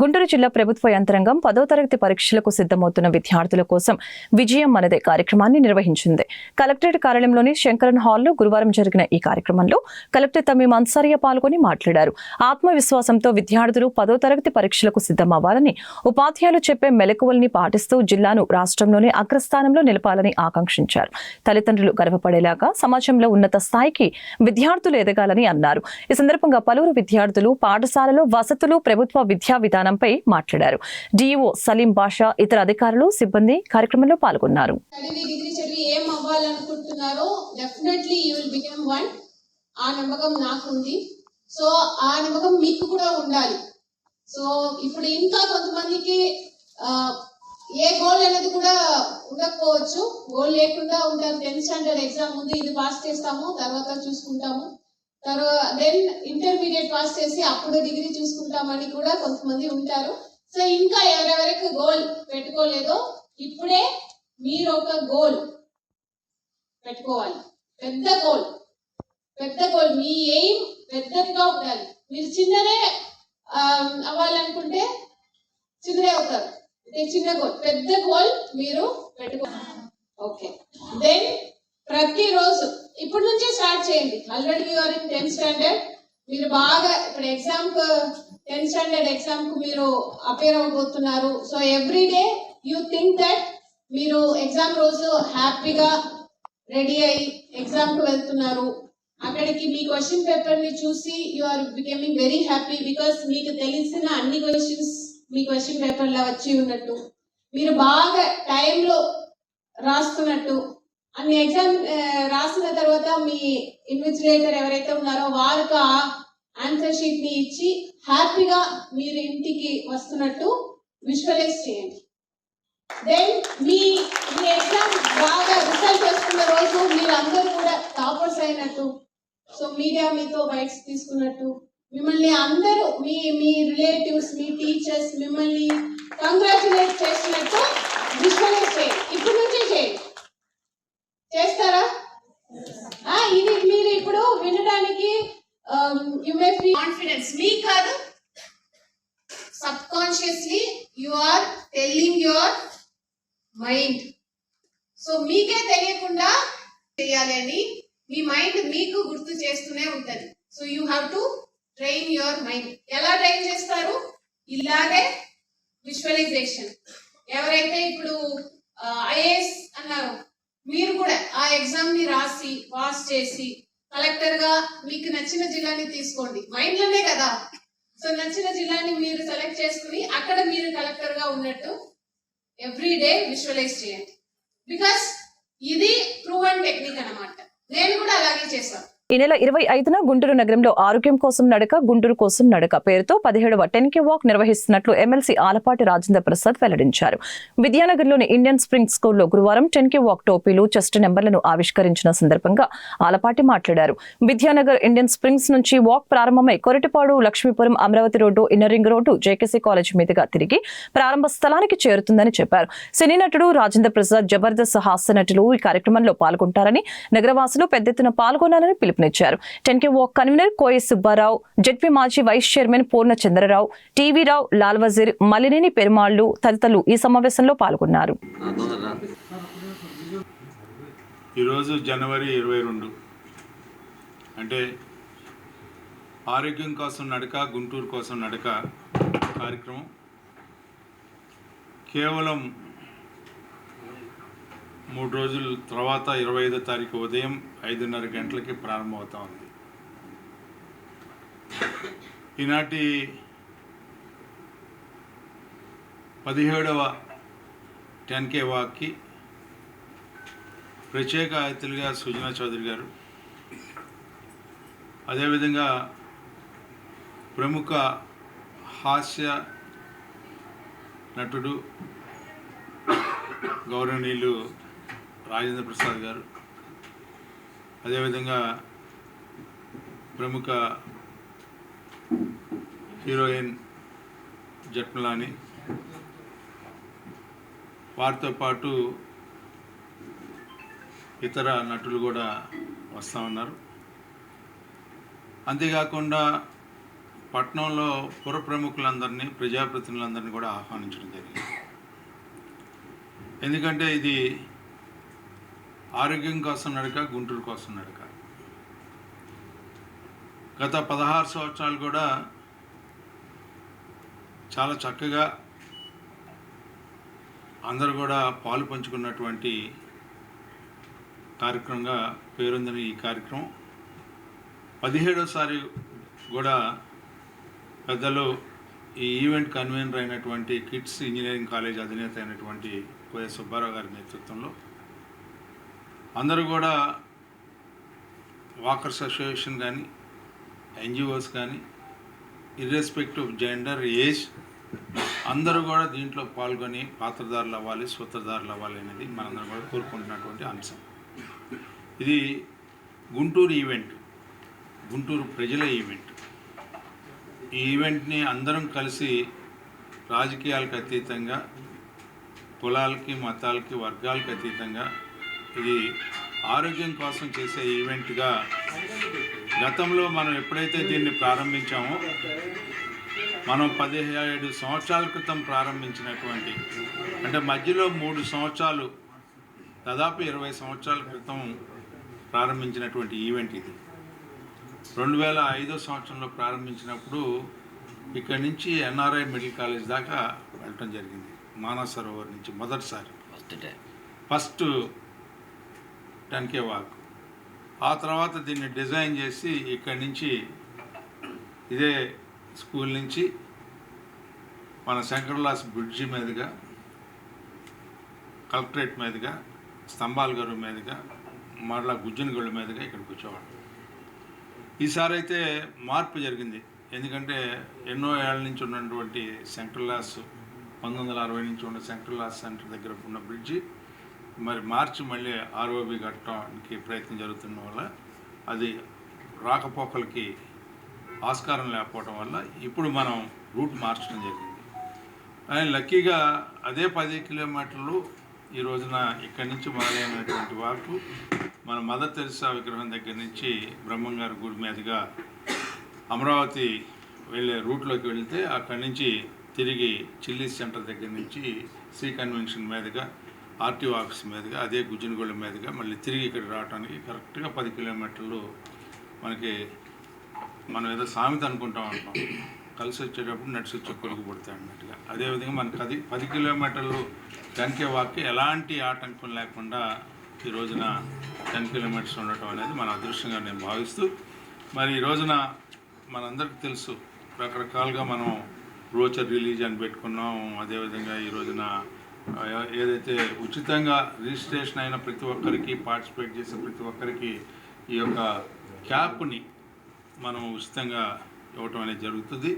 గుంటూరు జిల్లా ప్రభుత్వ యంత్రాంగం పదో తరగతి పరీక్షలకు సిద్ధమవుతున్న విద్యార్థుల కోసం విజయం మనదే కార్యక్రమాన్ని నిర్వహించింది. కలెక్టరేట్ కార్యాలయంలోని శంకరన్ హాల్లో గురువారం జరిగిన ఈ కార్యక్రమంలో కలెక్టర్ తమ్మి మన్సారియా పాల్గొని మాట్లాడారు. ఆత్మవిశ్వాసంతో విద్యార్థులు పదో తరగతి పరీక్షలకు సిద్ధమవ్వాలని ఉపాధ్యాయులు చెప్పే మెలకువల్ని పాటిస్తూ జిల్లాను రాష్ట్రంలోనే అగ్రస్థానంలో నిలపాలని ఆకాంక్షించారు. తల్లిదండ్రులు గర్వపడేలాగా సమాజంలో ఉన్నత స్థాయికి విద్యార్థులు ఎదగాలని అన్నారు. ఈ సందర్భంగా పలువురు విద్యార్థులు పాఠశాలలో వసతులు ప్రభుత్వ విద్యా విధానం విధానంపై మాట్లాడారు. డిఈఓ సలీం బాషా ఇతర అధికారులు సిబ్బంది కార్యక్రమంలో పాల్గొన్నారు. ఏం అవ్వాలనుకుంటున్నారో definitely you will become one ఆ నమ్మకం నాకు ఉంది సో ఆ నమ్మకం మీకు కూడా ఉండాలి. సో ఇప్పుడు ఇంకా కొంతమందికి ఏ గోల్ అనేది కూడా ఉండకపోవచ్చు. గోల్ లేకుండా ఉంటారు. టెన్త్ స్టాండర్డ్ ఎగ్జామ్ ఉంది. ఇది పాస్ చేస్తాము. తర్వాత చూసుకుంటాము. తర్వాత దెన్ ఇంటర్మీడియట్ పాస్ చేసి అప్పుడు డిగ్రీ చూసుకుంటామని కూడా కొంతమంది ఉంటారు. సో ఇంకా ఎవరెవరికి గోల్ పెట్టుకోలేదో ఇప్పుడే మీరు ఒక గోల్ పెట్టుకోవాలి. పెద్ద గోల్ పెద్ద గోల్ మీ ఎయిమ్ పెద్దదిగా ఉండాలి. మీరు చిన్నదే అవ్వాలనుకుంటే చిన్నదే అవుతారు. చిన్న గోల్ పెద్ద గోల్ మీరు పెట్టుకోవాలి ఓకే. దెన్ ప్రతిరోజు ఇప్పటి నుంచే స్టార్ట్ చేయండి. Already you are in tenth standard మీరు బాగా ఇప్పుడు ఎగ్జామ్ టెన్త్ స్టాండర్డ్ ఎగ్జామ్కు మీరు appear అవ్వబోతున్నారు. So every day you think that మీరు ఎగ్జామ్ రోజు హ్యాపీగా రెడీ అయ్యి ఎగ్జామ్కు వెళ్తున్నారు. అక్కడికి మీ క్వశ్చన్ పేపర్ని చూసి you are becoming very happy because మీకు తెలిసిన అన్ని క్వశ్చన్స్ మీ క్వశ్చన్ పేపర్లో వచ్చి ఉన్నట్టు. మీరు బాగా టైంలో రాస్తున్నట్టు. అన్ని ఎగ్జామ్ రాసిన తర్వాత మీ ఇన్విజిలేటర్ ఎవరైతే ఉన్నారో వారికి ఆన్సర్ షీట్ని ఇచ్చి హ్యాపీగా మీరు ఇంటికి వస్తున్నట్టు విజువలైజ్ చేయండి. దెన్ మీ మీ ఎగ్జామ్ బాగా రిజల్ట్ వస్తున్న రోజు మీరు అందరూ కూడా టాపర్స్ అయినట్టు సో మీడియా మీతో బైక్స్ తీసుకున్నట్టు మిమ్మల్ని అందరూ మీ మీ రిలేటివ్స్ మీ టీచర్స్ మిమ్మల్ని కంగ్రాచులేట్ చేసినట్టు విజువలైజ్ చేయండి. ఇప్పుడు నుంచే చేయండి. చేస్తారా? ఇది మీరు ఇప్పుడు వినడానికి యు మే ఫీల్ కాన్ఫిడెన్స్ మీ కాదు subconsciously you are telling your mind so మీకే తెలియకుండా చేయాలి అని మీ మైండ్ మీకు గుర్తు చేస్తూనే ఉంటుంది. So you have to train your mind ఎలా ట్రైన్ చేస్తారు? ఇలాగే విజువలైజేషన్ ఎవరైతే ఇప్పుడు ఐఏఎస్ మీరు కూడా ఆ ఎగ్జామ్ని రాసి పాస్ చేసి కలెక్టర్గా మీకు నచ్చిన జిల్లాని తీసుకోండి. మైండ్లోనే కదా. సో నచ్చిన జిల్లాని మీరు సెలెక్ట్ చేసుకుని అక్కడ మీరు కలెక్టర్గా ఉన్నట్టు ఎవ్రీ డే విజువలైజ్ చేయండి. బికాస్ ఇది ప్రూవ్ అండ్ టెక్నిక్ అనమాట నేను కూడా అలాగే చేశాను. ఈ నెల ఇరవై ఐదున గుంటూరు నగరంలో ఆరోగ్యం కోసం నడక గుంటూరు కోసం నడక పేరుతో పదిహేడవ టెన్ కే వాక్ నిర్వహిస్తున్నట్లు ఎమ్మెల్సీ ఆలపాటి రాజేంద్ర ప్రసాద్ వెల్లడించారు. విద్యానగర్లోని ఇండియన్ స్ప్రింగ్ స్కూల్లో గురువారం టెన్ కే వాక్ టోపీలు చెస్ట్ నెంబర్లను ఆవిష్కరించిన సందర్భంగా ఆలపాటి మాట్లాడారు. విద్యానగర్ ఇండియన్ స్ప్రింగ్స్ నుంచి వాక్ ప్రారంభమై Koritipadu Lakshmipuram Amaravati road inner ring road JKC college మీదుగా తిరిగి ప్రారంభ స్థలానికి చేరుతుందని చెప్పారు. సినీ నటుడు రాజేంద్ర ప్రసాద్ జబర్దస్త్ హాస్య నటులు ఈ కార్యక్రమంలో పాల్గొంటారని నగరవాసులు పెద్ద ఎత్తున పాల్గొనాలని పిలుపునిచ్చారు. పిలుపునిచ్చారు. Ten K walk convener Koya Subbarao ZP మాజీ వైస్ చైర్మన్ పూర్ణ చంద్రరావు టీవీరావు లాల్ వజీర్ మలినేని పెరుమాళ్ళు తదితరులు ఈ సమావేశంలో పాల్గొన్నారు. ఈరోజు జనవరి ఇరవై రెండు. అంటే ఆరోగ్యం కోసం నడక గుంటూరు కోసం నడక కార్యక్రమం కేవలం మూడు రోజుల తర్వాత ఇరవై ఐదో తారీఖు ఉదయం ఐదున్నర గంటలకి ప్రారంభమవుతా ఉంది. ఈనాటి పదిహేడవ టెన్ కే వాక్కి ప్రత్యేక అతిథులుగా సుజనా చౌదరి గారు అదేవిధంగా ప్రముఖ హాస్య నటుడు గౌరవనీయులు రాజేంద్ర ప్రసాద్ గారు. అదేవిధంగా ప్రముఖ హీరోయిన్ జట్మలాని. వారితో పాటు ఇతర నటులు కూడా వస్తూ ఉన్నారు. అంతేకాకుండా పట్టణంలో పుర ప్రముఖులందరినీ ప్రజాప్రతినిధులందరినీ కూడా ఆహ్వానించడం జరిగింది. ఎందుకంటే ఇది ఆరోగ్యం కోసం నడక గుంటూరు కోసం నడక. గత పదహారు సంవత్సరాలు కూడా చాలా చక్కగా అందరూ కూడా పాలు పంచుకున్నటువంటి కార్యక్రమంగా పేరొందిన ఈ కార్యక్రమం. పదిహేడోసారి కూడా పెద్దలు ఈ ఈవెంట్ కన్వీనర్ అయినటువంటి కిడ్స్ ఇంజనీరింగ్ కాలేజ్ అధినేత అయినటువంటి కోయ సుబ్బారావు గారి నేతృత్వంలో అందరూ కూడా వాకర్స్ అసోసియేషన్ కానీ ఎన్జిఓస్ కానీ ఇర్రెస్పెక్టివ్ జెండర్ ఏజ్ అందరూ కూడా దీంట్లో పాల్గొని పాత్రదారులు అవ్వాలి సూత్రధారులు అవ్వాలి అనేది మనందరం కూడా కోరుకుంటున్నటువంటి అంశం. ఇది గుంటూరు ఈవెంట్ గుంటూరు ప్రజల ఈవెంట్ ఈ ఈవెంట్ని అందరం కలిసి రాజకీయాలకు అతీతంగా కులాలకి మతాలకి వర్గాలకు అతీతంగా ఇది ఆరోగ్యం కోసం చేసే ఈవెంట్గా గతంలో మనం ఎప్పుడైతే దీన్ని ప్రారంభించామో మనం పదిహేడు సంవత్సరాల క్రితం ప్రారంభించినటువంటి అంటే మధ్యలో మూడు సంవత్సరాలు దాదాపు ఇరవై సంవత్సరాల క్రితం ప్రారంభించినటువంటి ఈవెంట్ ఇది. రెండు వేల ఐదో సంవత్సరంలో ప్రారంభించినప్పుడు ఇక్కడి నుంచి ఎన్ఆర్ఐ మెడికల్ కాలేజ్ దాకా వెళ్ళటం జరిగింది. మానస సరోవర్ నుంచి మొదటిసారి. First ten K walk. ఆ తర్వాత దీన్ని డిజైన్ చేసి ఇక్కడి నుంచి ఇదే స్కూల్ నుంచి మన శంకర్లాస్ బ్రిడ్జి మీదుగా కలెక్టరేట్ మీదుగా స్తంభాల గారు మీదుగా మరలా గుజ్జనగళ్ళు మీదుగా ఇక్కడికి వచ్చేవాడు ఈసారి అయితే మార్పు జరిగింది. ఎందుకంటే ఎన్నో ఏళ్ళ నుంచి ఉన్నటువంటి సెంట్రల్ లాస్ పంతొమ్మిది వందల అరవై నుంచి ఉన్న సెంట్రల్ లాస్ సెంటర్ దగ్గర ఉన్న బ్రిడ్జి మరి మార్చి మళ్ళీ ఆర్ఓబి కట్టడానికి ప్రయత్నం జరుగుతున్న వల్ల అది రాకపోకలకి ఆస్కారం లేకపోవడం వల్ల ఇప్పుడు మనం రూట్ మార్చడం జరిగింది. కానీ లక్కీగా అదే పది కిలోమీటర్లు ఈ రోజున ఇక్కడి నుంచి మొదలైనటువంటి వరకు మన మదర్ తెరిసా విగ్రహం దగ్గర నుంచి బ్రహ్మంగారి గుడి మీదుగా అమరావతి వెళ్ళే రూట్లోకి వెళ్తే అక్కడి నుంచి తిరిగి చిల్లీ సెంటర్ దగ్గర నుంచి సి కన్వెన్షన్ మీదుగా ఆర్టీఓ ఆఫీస్ మీదుగా అదే గుజ్జనగూడెం మీదుగా మళ్ళీ తిరిగి ఇక్కడ రావడానికి కరెక్ట్గా పది కిలోమీటర్లు మనకి మనం ఏదో సామెత అనుకుంటాం ఉంటాం కలిసి వచ్చేటప్పుడు నడిచి వచ్చే కొలుగు పుడతాయి అన్నట్టుగా. అదేవిధంగా మనకి పది పది కిలోమీటర్లు గంకే వాక్కి ఎలాంటి ఆటంకం లేకుండా ఈ రోజున టెన్ కిలోమీటర్స్ ఉండటం అనేది మన అదృష్టంగా నేను భావిస్తూ మరి ఈ రోజున మనందరికీ తెలుసు రకరకాలుగా మనం రోచర్ రిలీజ్ అని పెట్టుకున్నాం. అదేవిధంగా ఈ రోజున ఏదైతే ఉచితంగా రిజిస్ట్రేషన్ అయిన ప్రతి ఒక్కరికి పార్టిసిపేట్ చేసే ప్రతి ఒక్కరికి ఈ యొక్క క్యాప్ని మనం ఉచితంగా ఇవ్వటం అనేది జరుగుతుంది.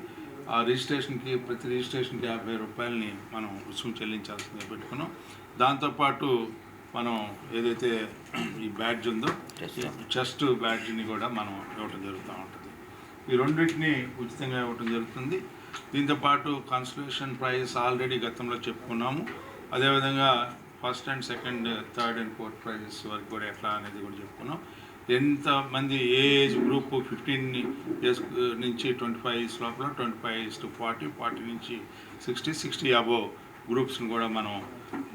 ఆ రిజిస్ట్రేషన్కి ప్రతి రిజిస్ట్రేషన్కి యాభై రూపాయలని మనం రుసుము చెల్లించాల్సిందిగా పెట్టుకున్నాం. దాంతోపాటు మనం ఏదైతే ఈ బ్యాడ్జ్ ఉందో చెస్ట్ బ్యాడ్జ్ని కూడా మనం ఇవ్వటం జరుగుతూ ఉంటుంది. ఈ రెండింటిని ఉచితంగా ఇవ్వటం జరుగుతుంది. దీంతోపాటు కన్సలేషన్ ప్రైజ్ ఆల్రెడీ గతంలో చెప్పుకున్నాము. అదేవిధంగా first and second third and fourth prizes వరకు కూడా ఎట్లా అనేది కూడా చెప్పుకున్నాం. ఎంతమంది ఏ ఏజ్ గ్రూప్ ఫిఫ్టీన్ ఇయర్స్ నుంచి ట్వంటీ ఫైవ్ ఇయర్స్ లోపల twenty five years to forty forty నుంచి సిక్స్టీ సిక్స్టీ అబోవ్ గ్రూప్స్ని కూడా మనం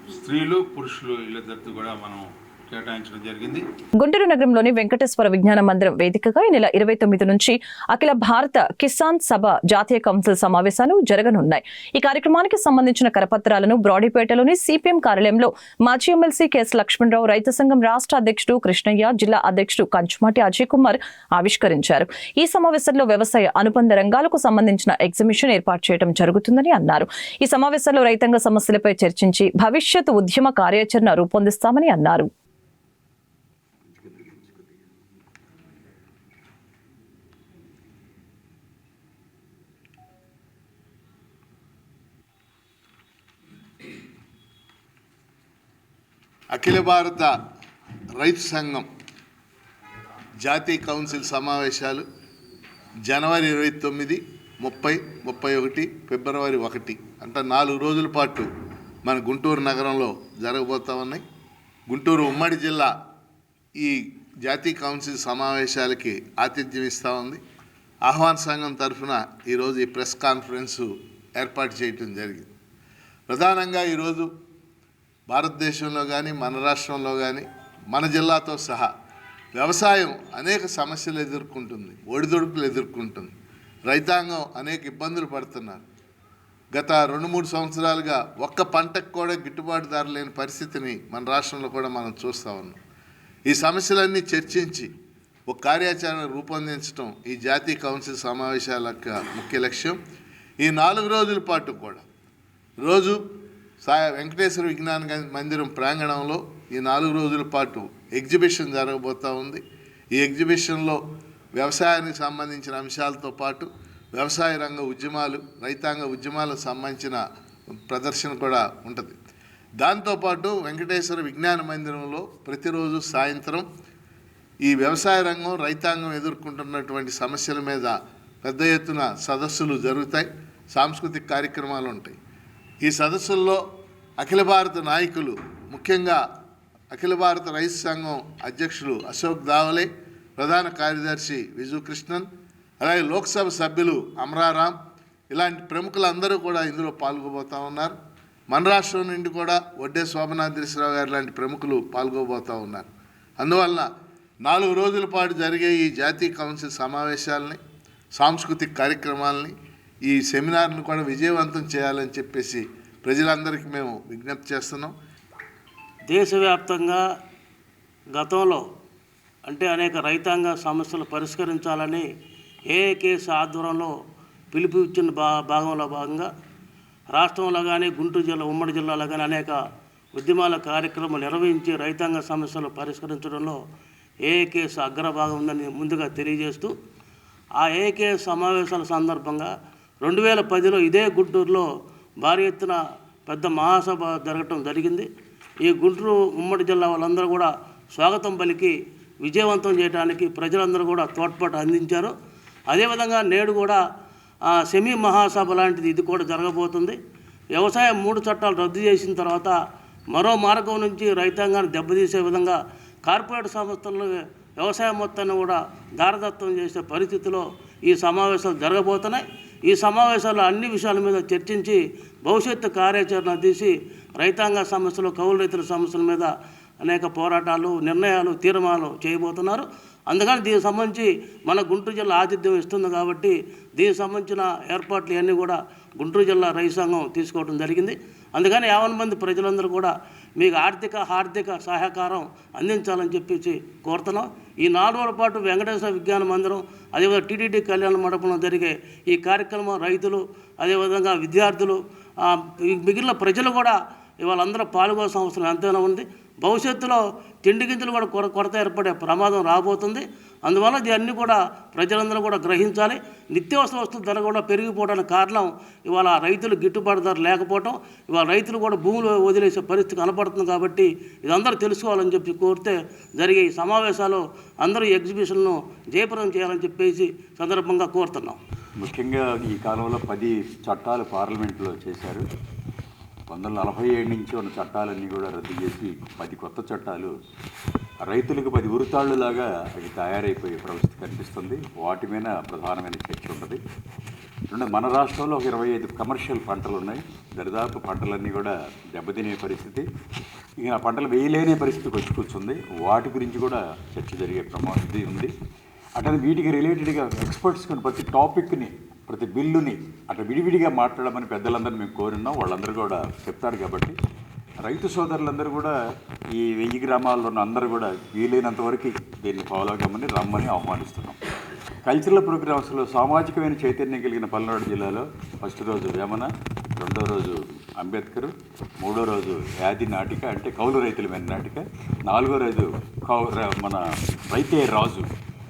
స్త్రీలు పురుషులు వీళ్ళిద్దరితో కూడా మనం కేటాయించడం జరిగింది. గుంటూరు నగరంలోని వెంకటేశ్వర విజ్ఞాన మందిరం వేదికగా ఈ నెల ఇరవై తొమ్మిది నుంచి అఖిల భారత కిసాన్ సభ జాతీయ కౌన్సిల్ సమావేశాలు జరగనున్నాయి. ఈ కార్యక్రమానికి సంబంధించిన కరపత్రాలను బ్రాడీపేటలోని సిపిఎం కార్యాలయంలో మాజీ ఎమ్మెల్సీ కెఎస్ లక్ష్మణరావు రైతు సంఘం రాష్ట్ర అధ్యక్షుడు కృష్ణయ్య జిల్లా అధ్యక్షుడు కంచుమాటి అజయ్ కుమార్ ఆవిష్కరించారు. ఈ సమావేశంలో వ్యవసాయ అనుబంధ రంగాలకు సంబంధించిన ఎగ్జిబిషన్ ఏర్పాటు చేయడం జరుగుతుందని అన్నారు. ఈ సమావేశంలో రైతాంగ సమస్యలపై చర్చించి భవిష్యత్ ఉద్యమ కార్యాచరణ రూపొందిస్తామని అన్నారు. అఖిల భారత రైతు సంఘం జాతీయ కౌన్సిల్ సమావేశాలు జనవరి ఇరవై తొమ్మిది ముప్పై ముప్పై ఒకటి ఫిబ్రవరి ఒకటి. అంటే నాలుగు రోజుల పాటు మన గుంటూరు నగరంలో జరగబోతా ఉన్నాయి. గుంటూరు ఉమ్మడి జిల్లా ఈ జాతీయ కౌన్సిల్ సమావేశాలకి ఆతిథ్యం ఇస్తూ ఉంది. ఆహ్వాన సంఘం తరఫున ఈరోజు ఈ ప్రెస్ కాన్ఫరెన్సు ఏర్పాటు చేయటం జరిగింది. ప్రధానంగా ఈరోజు భారతదేశంలో కానీ మన రాష్ట్రంలో కానీ మన జిల్లాతో సహా వ్యవసాయం అనేక సమస్యలు ఎదుర్కొంటుంది ఒడిదుడుకులు ఎదుర్కొంటుంది. రైతాంగం అనేక ఇబ్బందులు పడుతున్నారు. గత రెండు మూడు సంవత్సరాలుగా ఒక్క పంటకు కూడా గిట్టుబాటు ధర లేని పరిస్థితిని మన రాష్ట్రంలో కూడా మనం చూస్తూ ఉన్నాం. ఈ సమస్యలన్నీ చర్చించి ఒక కార్యాచరణ రూపొందించడం ఈ జాతీయ కౌన్సిల్ సమావేశాల యొక్క ముఖ్య లక్ష్యం. ఈ నాలుగు రోజుల పాటు కూడా రోజు సాయ వెంకటేశ్వర విజ్ఞాన మందిరం ప్రాంగణంలో ఈ నాలుగు రోజుల పాటు ఎగ్జిబిషన్ జరగబోతూ ఉంది. ఈ ఎగ్జిబిషన్లో వ్యవసాయానికి సంబంధించిన అంశాలతో పాటు వ్యవసాయ రంగ ఉద్యమాలు రైతాంగ ఉద్యమాలకు సంబంధించిన ప్రదర్శన కూడా ఉంటుంది. దాంతోపాటు వెంకటేశ్వర విజ్ఞాన మందిరంలో ప్రతిరోజు సాయంత్రం ఈ వ్యవసాయ రంగం రైతాంగం ఎదుర్కొంటున్నటువంటి సమస్యల మీద పెద్ద ఎత్తున సదస్సులు జరుగుతాయి. సాంస్కృతిక కార్యక్రమాలు ఉంటాయి. ఈ సదస్సుల్లో అఖిల భారత నాయకులు ముఖ్యంగా అఖిల భారత రైతు సంఘం అధ్యక్షులు అశోక్ దావలే ప్రధాన కార్యదర్శి విజు కృష్ణన్ అలాగే లోక్సభ సభ్యులు అమరారాం ఇలాంటి ప్రముఖులందరూ కూడా ఇందులో పాల్గొబోతూ ఉన్నారు. మన రాష్ట్రం నుండి కూడా వడ్డే శోభనాథేశ్వరరావు గారు లాంటి ప్రముఖులు పాల్గొబోతూ ఉన్నారు. అందువల్ల నాలుగు రోజుల పాటు జరిగే ఈ జాతీయ కౌన్సిల్ సమావేశాలని సాంస్కృతిక కార్యక్రమాలని ఈ సెమినార్ను కూడా విజయవంతం చేయాలని చెప్పేసి ప్రజలందరికీ మేము విజ్ఞప్తి చేస్తున్నాం. దేశవ్యాప్తంగా గతంలో అంటే అనేక రైతాంగ సమస్యలు పరిష్కరించాలని ఏఏకేఎస్ ఆధ్వర్యంలో పిలుపు ఇచ్చిన భా భాగంలో భాగంగా రాష్ట్రంలో కానీ గుంటూరు జిల్లా ఉమ్మడి జిల్లాలో కానీ అనేక ఉద్యమాల కార్యక్రమాలు నిర్వహించి రైతాంగ సమస్యలు పరిష్కరించడంలో ఏఏకేఎస్ అగ్రభాగం ఉందని ముందుగా తెలియజేస్తూ ఆ ఏకేఎస్ సమావేశాల సందర్భంగా రెండు వేల పదిలో ఇదే గుంటూరులో భారీ ఎత్తున పెద్ద మహాసభ జరగటం జరిగింది. ఈ గుంటూరు ఉమ్మడి జిల్లా వాళ్ళందరూ కూడా స్వాగతం పలికి విజయవంతం చేయడానికి ప్రజలందరూ కూడా తోడ్పాటు అందించారు. అదేవిధంగా నేడు కూడా సెమీ మహాసభ లాంటిది ఇది కూడా జరగబోతుంది. వ్యవసాయం మూడు చట్టాలు రద్దు చేసిన తర్వాత మరో మార్గం నుంచి రైతాంగాన్ని దెబ్బతీసే విధంగా కార్పొరేట్ సంస్థలను వ్యవసాయ మొత్తాన్ని కూడా దారదత్వం చేసే పరిస్థితిలో ఈ సమావేశాలు జరగబోతున్నాయి. ఈ సమావేశాల్లో అన్ని విషయాల మీద చర్చించి భవిష్యత్తు కార్యాచరణ తీసి రైతాంగ సమస్యలు కౌలు రైతుల సమస్యల మీద అనేక పోరాటాలు నిర్ణయాలు తీర్మానాలు చేయబోతున్నారు. అందుకని దీనికి సంబంధించి మన గుంటూరు జిల్లా ఆతిథ్యం ఇస్తుంది కాబట్టి దీనికి సంబంధించిన ఏర్పాట్లు ఇవన్నీ కూడా గుంటూరు జిల్లా రైతు సంఘం తీసుకోవడం జరిగింది. అందుకని యావన్ మంది ప్రజలందరూ కూడా మీకు ఆర్థిక ఆర్థిక సహకారం అందించాలని చెప్పేసి కోరుతున్నాం. ఈ నాలుగు రోజుల పాటు వెంకటేశ్వర విజ్ఞాన మందిరం అదేవిధంగా టీటీడీ కళ్యాణ మండపంలో జరిగే ఈ కార్యక్రమం రైతులు అదేవిధంగా విద్యార్థులు మిగిలిన ప్రజలు కూడా ఇవాళ అందరూ పాల్గొవాల్సిన అవసరం ఎంతైనా ఉంది. భవిష్యత్తులో తిండి గింజలు కూడా కొర కొరత ఏర్పడే ప్రమాదం రాబోతుంది. అందువల్ల దీన్ని కూడా ప్రజలందరూ కూడా గ్రహించాలి. నిత్యావసర వస్తువుల ధర కూడా పెరిగిపోవడానికి కారణం ఇవాళ రైతులు గిట్టుబాటు ధర లేకపోవటం. ఇవాళ రైతులు కూడా భూములు వదిలేసే పరిస్థితి కనపడుతుంది కాబట్టి ఇదందరూ తెలుసుకోవాలని చెప్పి కోరితే జరిగే ఈ సమావేశాలు అందరూ ఎగ్జిబిషన్ను జయప్రదం చేయాలని చెప్పేసి సందర్భంగా కోరుతున్నాం. ముఖ్యంగా ఈ కాలంలో పది చట్టాలు పార్లమెంట్లో చేశారు. వందల నలభై ఏడు నుంచి ఉన్న చట్టాలన్నీ కూడా రద్దు చేసి పది కొత్త చట్టాలు రైతులకు పది ఉరితాళ్ళులాగా అవి తయారైపోయే పరిస్థితి కనిపిస్తుంది. వాటి మీద ప్రధానమైన చర్చ ఉంటుంది రెండు మన రాష్ట్రంలో ఒక ఇరవై ఐదు కమర్షియల్ పంటలు ఉన్నాయి. దరిదాపు పంటలన్నీ కూడా దెబ్బతినే పరిస్థితి. ఇక ఆ పంటలు వేయలేని పరిస్థితికి వచ్చి కూర్చుంది. వాటి గురించి కూడా చర్చ జరిగే ప్రమాదం ఇది ఉంది. అట్లా వీటికి రిలేటెడ్గా ఎక్స్పర్ట్స్ ప్రతి టాపిక్ని ప్రతి బిల్లుని అట్లా విడివిడిగా మాట్లాడమని పెద్దలందరూ మేము కోరున్నాం. వాళ్ళందరూ కూడా చెప్తారు కాబట్టి రైతు సోదరులందరూ కూడా ఈ వెయ్యి గ్రామాల్లో ఉన్న అందరూ కూడా వీలైనంత వరకు దీన్ని ఫాలో అవ్వమని రమ్మని ఆహ్వానిస్తున్నాం. కల్చరల్ ప్రోగ్రామ్స్లో సామాజికమైన చైతన్యం కలిగిన పల్నాడు జిల్లాలో ఫస్ట్ రోజు వేమన రెండో రోజు అంబేద్కర్ మూడో రోజు యాది నాటిక అంటే కౌలు రైతుల మీద నాటిక నాలుగో రోజు కౌ మన రైతే రాజు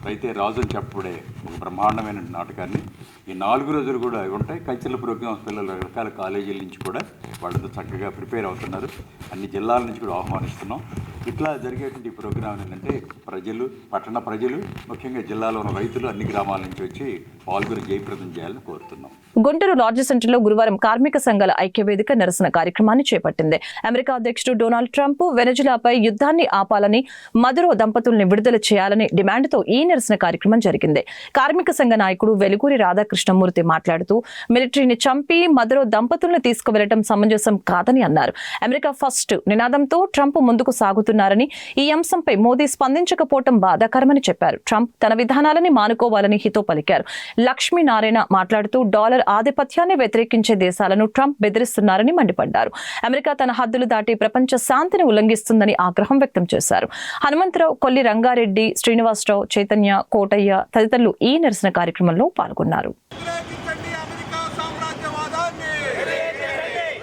అయితే రాజు అని చెప్పబడే ఒక బ్రహ్మాండమైన నాటకాన్ని ఈ నాలుగు రోజులు కూడా ఉంటాయి. కల్చరల్ ప్రోగ్రామ్స్ పిల్లలు రకరకాల కాలేజీల నుంచి కూడా వాళ్ళంతా చక్కగా ప్రిపేర్ అవుతున్నారు. అన్ని జిల్లాల నుంచి కూడా ఆహ్వానిస్తున్నాం. ఇట్లా జరిగేటువంటి ప్రోగ్రాం ఏంటంటే ప్రజలు పట్టణ ప్రజలు ముఖ్యంగా జిల్లాలో ఉన్న రైతులు అన్ని గ్రామాల నుంచి వచ్చి పాల్గొని జయప్రదం చేయాలని కోరుతున్నాం. గుంటూరు లార్జ్ సెంటర్లో గురువారం కార్మిక సంఘాల ఐక్యవేదిక నిరసన కార్యక్రమాన్ని చేపట్టింది. అమెరికా అధ్యక్షుడు డొనాల్డ్ ట్రంప్ వెనజులాపై యుద్ధాన్ని ఆపాలని మదురో దంపతుల్ని విడుదల చేయాలని డిమాండ్తో ఈ నిరసన కార్యక్రమం జరిగింది. కార్మిక సంఘ నాయకుడు వెలుగురి రాధాకృష్ణమూర్తి మాట్లాడుతూ మిలిటరీని చంపి మదురో దంపతుల్ని తీసుకువెళ్ళడం సమంజసం కాదని అన్నారు. అమెరికా ఫస్ట్ నినాదంతో ట్రంప్ ముందుకు చెబుతున్నారని ఈ అంశంపై మోదీ స్పందించకపోవటం బాధాకరమని చెప్పారు. ట్రంప్ తన విధానాలని మానుకోవాలని హితో పలికారు. లక్ష్మీనారాయణ మాట్లాడుతూ డాలర్ ఆధిపత్యాన్ని వ్యతిరేకించే దేశాలను ట్రంప్ బెదిరిస్తున్నారని మండిపడ్డారు. అమెరికా తన హద్దులు దాటి ప్రపంచ శాంతిని ఉల్లంఘిస్తుందని ఆగ్రహం వ్యక్తం చేశారు. హనుమంతరావు కొల్లి రంగారెడ్డి శ్రీనివాసరావు చైతన్య కోటయ్య తదితరులు ఈ నిరసన కార్యక్రమంలో పాల్గొన్నారు వ్యతిరేకించండి అమెరికా సామ్రాజ్యవాదాన్ని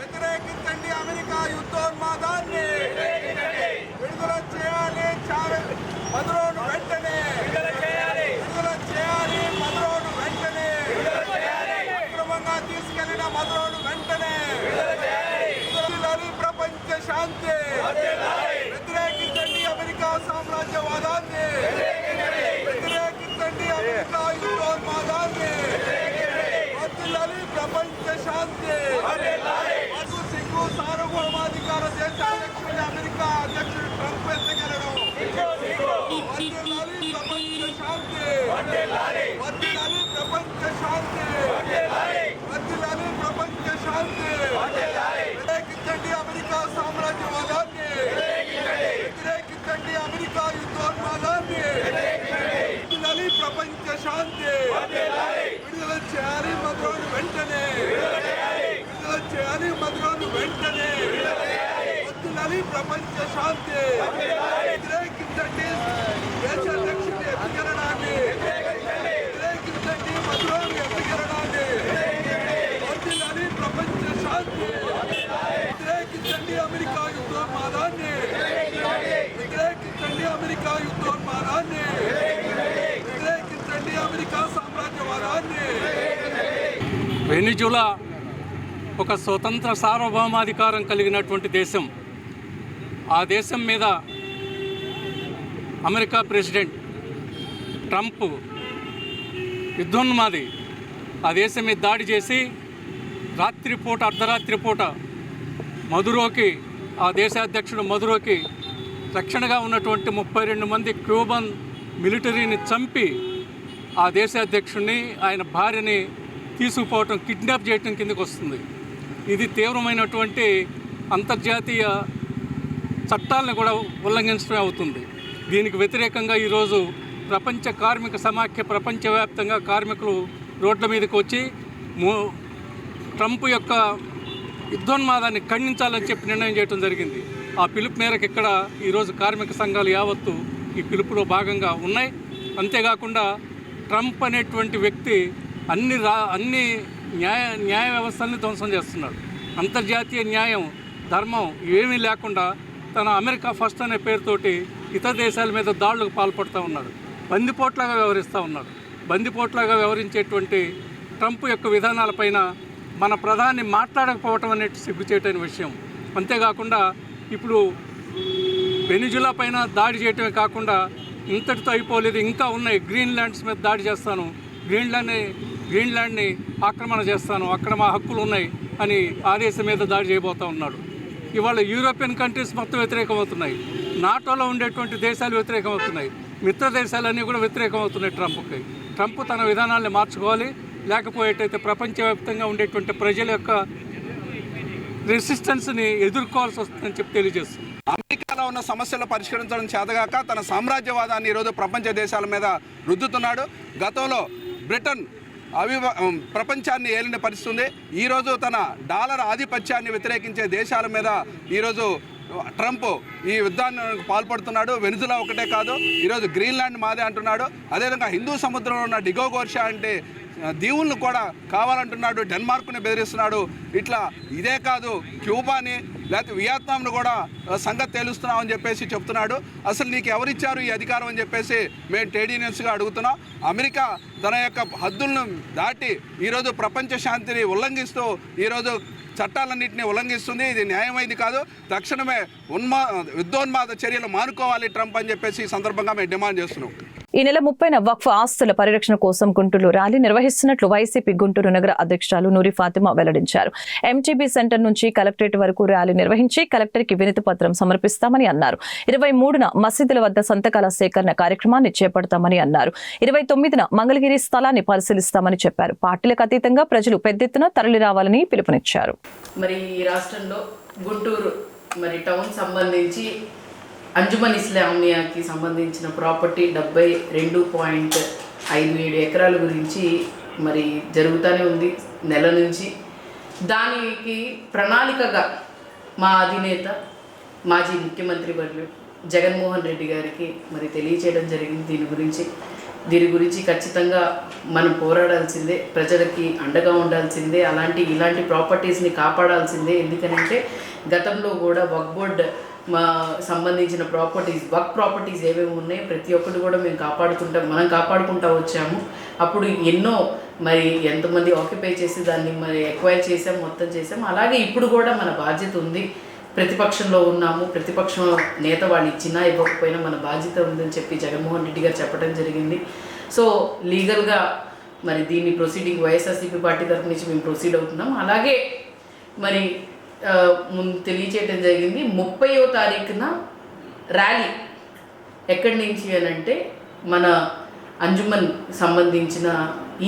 వ్యతిరేకించండి అమెరికా యుద్ధోన్మాదాన్ని విడుదల చేయాలి చావెస్ మదురోను వెంటనే విడుదల చేయాలి మదురోను వెంటనే అక్రమంగా తీసుకెళ్ళిన మదురోను వెంటనే విడుదలని ప్రపంచ శాంతి వ్యతిరేకించండి అమెరికా సామ్రాజ్యవాదాన్ని వ్యతిరేకించండి అమెరికా యుద్ధోన్మాదాన్ని వర్ధిల్లాలి ప్రపంచ శాంతి. అటు సిగ్గు సార్వభౌమాధికార దేశాధ్యక్షుడి అమెరికా అధ్యక్షుడు ట్రంప్ ఎత్తగలడం శాంతి. వర్ధిల్లాలి ప్రపంచ శాంతి. వర్ధిల్లాలి ప్రపంచ శాంతి వ్యతిరేకించండి అమెరికా సామ్రాజ్యవాదాన్ని వ్యతిరేకించండి అమెరికా యుద్ధోన్మాదాన్ని వర్ధిల్లాలి ప్రపంచ శాంతి విడుదల చేయాలి మధురోను వెంటనే విడుదల చేయాలి. మధురోను వెంటనే వద్దులని ప్రపంచ శాంతి. వ్యతిరేకించండి. దేశ రక్షణ ఎదుగరణాన్ని వ్యతిరేకించండి. మధురోను ఎదుగరణాన్ని వద్దులని ప్రపంచ శాంతి వ్యతిరేకించండి అమెరికా యుద్ధోన్మాదాన్ని వ్యతిరేకించండి అమెరికా యుద్ధోన్మాదాన్ని వ్యతిరేకించండి అమెరికా సామ్రాజ్యవాదాన్ని వెనిజులా ఒక స్వతంత్ర సార్వభౌమాధికారం కలిగినటువంటి దేశం. ఆ దేశం మీద అమెరికా ప్రెసిడెంట్ ట్రంప్ యుద్ధోన్మాది ఆ దేశం మీద దాడి చేసి రాత్రిపూట అర్ధరాత్రి పూట మధురోకి ఆ దేశాధ్యక్షుడు మధురోకి రక్షణగా ఉన్నటువంటి ముప్పై రెండు మంది క్యూబన్ మిలిటరీని చంపి ఆ దేశాధ్యక్షుడిని ఆయన భార్యని తీసుకుపోవటం కిడ్నాప్ చేయటం కిందకు వస్తుంది. ఇది తీవ్రమైనటువంటి అంతర్జాతీయ చట్టాలను కూడా ఉల్లంఘించడం అవుతుంది. దీనికి వ్యతిరేకంగా ఈరోజు ప్రపంచ కార్మిక సమాఖ్య ప్రపంచవ్యాప్తంగా కార్మికులు రోడ్ల మీదకి వచ్చి మో ట్రంప్ యొక్క యుద్ధోన్మాదాన్ని ఖండించాలని చెప్పి నిర్ణయం చేయడం జరిగింది. ఆ పిలుపు మేరకు ఇక్కడ ఈరోజు కార్మిక సంఘాలు యావత్తు ఈ పిలుపులో భాగంగా ఉన్నాయి. అంతేకాకుండా ట్రంప్ అనేటువంటి వ్యక్తి అన్ని రా అన్ని న్యాయ న్యాయ వ్యవస్థల్ని ధ్వంసం చేస్తున్నాడు అంతర్జాతీయ న్యాయం ధర్మం ఏమీ లేకుండా తన అమెరికా ఫస్ట్ అనే పేరుతోటి ఇతర దేశాల మీద దాడులకు పాల్పడుతూ ఉన్నాడు బందిపోట్లాగా వ్యవహరిస్తూ ఉన్నాడు బందిపోట్లాగా వ్యవహరించేటువంటి ట్రంప్ యొక్క విధానాలపైన మన ప్రధాని మాట్లాడకపోవటం అనేది సిగ్గుచేటైన విషయం. అంతేకాకుండా ఇప్పుడు వెనిజులా పైన దాడి చేయటమే కాకుండా ఇంతటితో అయిపోలేదు. ఇంకా ఉన్నాయి. గ్రీన్ ల్యాండ్స్ మీద దాడి చేస్తాను. గ్రీన్లాండ్ని గ్రీన్లాండ్ని ఆక్రమణ చేస్తాను అక్కడ మా హక్కులు ఉన్నాయి అని ఆదేశం మీద దాడి చేయబోతా ఉన్నాడు. ఇవాళ యూరోపియన్ కంట్రీస్ మొత్తం వ్యతిరేకమవుతున్నాయి. నాటోలో ఉండేటువంటి దేశాలు వ్యతిరేకమవుతున్నాయి. మిత్ర దేశాలన్నీ కూడా వ్యతిరేకమవుతున్నాయి ట్రంప్కి. ట్రంప్ తన విధానాల్ని మార్చుకోవాలి. లేకపోయేటైతే ప్రపంచవ్యాప్తంగా ఉండేటువంటి ప్రజల యొక్క రెసిస్టెన్స్ని ఎదుర్కోవాల్సి వస్తుందని చెప్పి తెలియజేస్తుంది. అమెరికాలో ఉన్న సమస్యలు పరిష్కరించడం చేతగాక తన సామ్రాజ్యవాదాన్ని ఈరోజు ప్రపంచ దేశాల మీద రుద్దుతున్నాడు. గతంలో బ్రిటన్ అవి ప్రపంచాన్ని ఏలిన పరిస్థితుంది. ఈరోజు తన డాలర్ ఆధిపత్యాన్ని వ్యతిరేకించే దేశాల మీద ఈరోజు ట్రంప్ ఈ యుద్ధాన్ని పాల్పడుతున్నాడు. వెనుజులా ఒకటే కాదు ఈరోజు గ్రీన్లాండ్ మాదే అంటున్నాడు. అదేవిధంగా హిందూ సముద్రంలో ఉన్న డిగోగోర్షా అంటే దీవులను కూడా కావాలంటున్నాడు డెన్మార్క్ని బెదిరిస్తున్నాడు. ఇట్లా ఇదే కాదు క్యూబాని లేకపోతే వియత్నాంను కూడా సంగతి సంగతి తేలుస్తున్నామని చెప్పేసి చెప్తున్నాడు. అసలు నీకు ఎవరిచ్చారు ఈ అధికారం అని చెప్పేసి మేము ట్రేడ్ యూనియన్స్గా అడుగుతున్నాం. అమెరికా తన యొక్క హద్దులను దాటి ఈరోజు ప్రపంచ శాంతిని ఉల్లంఘిస్తూ ఈరోజు చట్టాలన్నింటినీ ఉల్లంఘిస్తుంది. ఇది న్యాయమైంది కాదు. తక్షణమే ఉన్మా యుద్ధోన్మాద చర్యలు మానుకోవాలి ట్రంప్ అని చెప్పేసి ఈ సందర్భంగా మేము డిమాండ్ చేస్తున్నాం. ఈ నెల ముప్పైన వక్ఫ్ ఆస్తుల పరిరక్షణ కోసం గుంటూరు ర్యాలీ నిర్వహిస్తున్నట్లు వైసీపీ గుంటూరు నగర అధ్యక్షురాలు నూరి ఫాతిమా వెల్లడించారు. ఎంటీబీ సెంటర్ నుంచి కలెక్టరేట్ వరకు ర్యాలీ నిర్వహించి కలెక్టర్కి వినతి పత్రం సమర్పిస్తామని అన్నారు. ఇరవై మూడున మసీదుల వద్ద సంతకాల సేకరణ కార్యక్రమాన్ని చేపడతామని అన్నారు. ఇరవై తొమ్మిదిన మంగళగిరి స్థలాన్ని పరిశీలిస్తామని చెప్పారు. పార్టీలకు అతీతంగా ప్రజలు పెద్ద ఎత్తున తరలి రావాలని పిలుపునిచ్చారు. మరి ఈ రాష్ట్రంలో గుంటూరు మరి టౌన్ సంబంధించి అంజుమన్ ఇస్లామియాకి సంబంధించిన ప్రాపర్టీ డెబ్బై రెండు పాయింట్ ఐదు ఏడు ఎకరాల గురించి మరి జరుగుతూనే ఉంది నెల నుంచి. దానికి ప్రణాళికగా మా అధినేత మాజీ ముఖ్యమంత్రి వర్యులు జగన్మోహన్ రెడ్డి గారికి మరి తెలియచేయడం జరిగింది. దీని గురించి దీని గురించి ఖచ్చితంగా మనం పోరాడాల్సిందే ప్రజలకి అండగా ఉండాల్సిందే అలాంటి ఇలాంటి ప్రాపర్టీస్ని కాపాడాల్సిందే. ఎందుకనంటే గతంలో కూడా వక్ బోర్డ్ సంబంధించిన ప్రాపర్టీస్ వర్క్ ప్రాపర్టీస్ ఏమేమి ఉన్నాయో ప్రతి ఒక్కటి కూడా మేము కాపాడుకుంటాం మనం కాపాడుకుంటా వచ్చాము. అప్పుడు ఎన్నో మరి ఎంతమంది ఆక్యుపై చేసి దాన్ని మరి ఎక్వైర్ చేసాం మొత్తం చేసాం. అలాగే ఇప్పుడు కూడా మన బాధ్యత ఉంది. ప్రతిపక్షంలో ఉన్నాము. ప్రతిపక్షం నేత వాళ్ళు ఇచ్చినా ఇవ్వకపోయినా మన బాధ్యత ఉందని చెప్పి జగన్మోహన్ రెడ్డి గారు చెప్పడం జరిగింది. సో లీగల్గా మరి దీన్ని ప్రొసీడింగ్ వైఎస్ఆర్సీపీ పార్టీ తరఫు నుంచి మేము ప్రొసీడ్ అవుతున్నాం. అలాగే మరి తెలియచేయడం జరిగింది. ముప్పయో తారీఖున ర్యాలీ ఎక్కడి నుంచి అని అంటే మన అంజుమన్ సంబంధించిన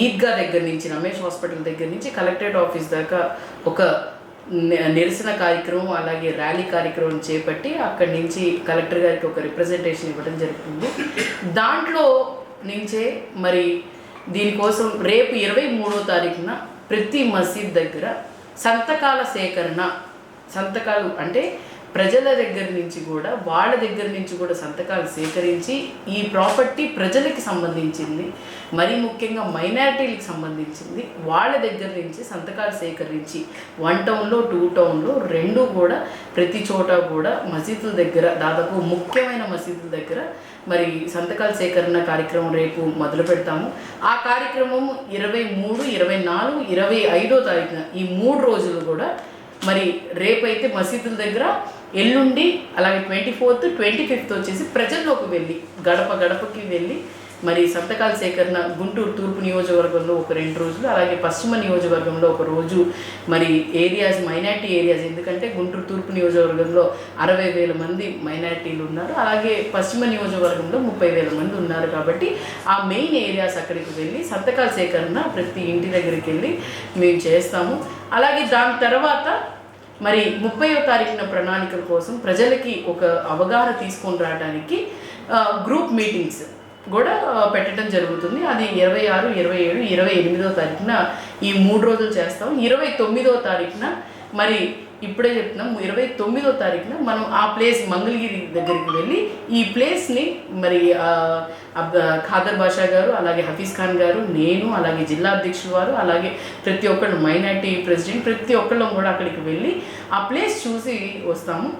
ఈద్గా దగ్గర నుంచి రమేష్ హాస్పిటల్ దగ్గర నుంచి కలెక్టరేట్ ఆఫీస్ దాకా ఒక నిరసన కార్యక్రమం అలాగే ర్యాలీ కార్యక్రమం చేపట్టి అక్కడి నుంచి కలెక్టర్ గారికి ఒక రిప్రజెంటేషన్ ఇవ్వడం జరుగుతుంది. దాంట్లో నుంచే మరి దీనికోసం రేపు ఇరవై మూడో తారీఖున ప్రతి మసీద్ దగ్గర సంతకాల సేకరణ సంతకాలు అంటే ప్రజల దగ్గర నుంచి కూడా వాళ్ళ దగ్గర నుంచి కూడా సంతకాలు సేకరించి ఈ ప్రాపర్టీ ప్రజలకి సంబంధించింది మరి ముఖ్యంగా మైనారిటీలకు సంబంధించింది వాళ్ళ దగ్గర నుంచి సంతకాలు సేకరించి వన్ టౌన్లో టూ టౌన్లో రెండు కూడా ప్రతి చోట కూడా మసీదుల దగ్గర దాదాపు ముఖ్యమైన మసీదుల దగ్గర మరి సంతకాల సేకరణ కార్యక్రమం రేపు మొదలు పెడతాము. ఆ కార్యక్రమం ఇరవై మూడు ఇరవై నాలుగు ఇరవై ఐదో తారీఖున ఈ మూడు రోజులు కూడా మరి రేపైతే మసీదుల దగ్గర ఎల్లుండి అలాగే ట్వంటీ ఫోర్త్ ట్వంటీ ఫిఫ్త్ వచ్చేసి ప్రజల్లోకి వెళ్ళి గడప గడపకి వెళ్ళి మరి సంతకాల సేకరణ గుంటూరు తూర్పు నియోజకవర్గంలో ఒక రెండు రోజులు అలాగే పశ్చిమ నియోజకవర్గంలో ఒక రోజు. మరి ఏరియాస్ మైనార్టీ ఏరియాస్ ఎందుకంటే గుంటూరు తూర్పు నియోజకవర్గంలో అరవై వేల మంది మైనార్టీలు ఉన్నారు. అలాగే పశ్చిమ నియోజకవర్గంలో ముప్పై వేల మంది ఉన్నారు కాబట్టి ఆ మెయిన్ ఏరియాస్ అక్కడికి వెళ్ళి సంతకాల సేకరణ ప్రతి ఇంటి దగ్గరికి వెళ్ళి మేము చేస్తాము. అలాగే దాని తర్వాత మరి ముప్పయో తారీఖున ప్రణాళికల కోసం ప్రజలకి ఒక అవగాహన తీసుకొని రావడానికి గ్రూప్ మీటింగ్స్ కూడా పెట్టడం జరుగుతుంది. అది ఇరవై ఆరు ఇరవై ఏడు ఇరవై ఎనిమిదో తారీఖున ఈ మూడు రోజులు చేస్తాం. ఇరవై తొమ్మిదో తారీఖున మరి ఇప్పుడే చెప్తున్నాం. ఇరవై తొమ్మిదో తారీఖున మనం ఆ ప్లేస్ మంగళగిరి దగ్గరికి వెళ్ళి ఈ ప్లేస్ని మరి ఖాదర్ బాషా గారు అలాగే హఫీజ్ ఖాన్ గారు నేను అలాగే జిల్లా అధ్యక్షులు వారు అలాగే ప్రతి ఒక్కళ్ళు మైనార్టీ ప్రెసిడెంట్ ప్రతి ఒక్కళ్ళం కూడా అక్కడికి వెళ్ళి ఆ ప్లేస్ చూసి వస్తాము.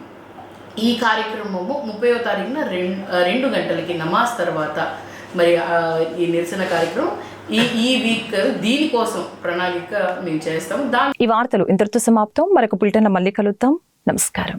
ఈ కార్యక్రమము ముప్పై తారీఖున రెండు రెండు గంటలకి నమాజ్ తర్వాత. మరి ఈ నిరసన కార్యక్రమం ఈ ఈ వీక్ దీనికోసం ప్రణాళిక మేము చేస్తాము. దాని ఈ వార్తలు ఇంతటితో సమాప్తం. మరొక బులెటిన్ మళ్ళీ కలుద్దాం. నమస్కారం.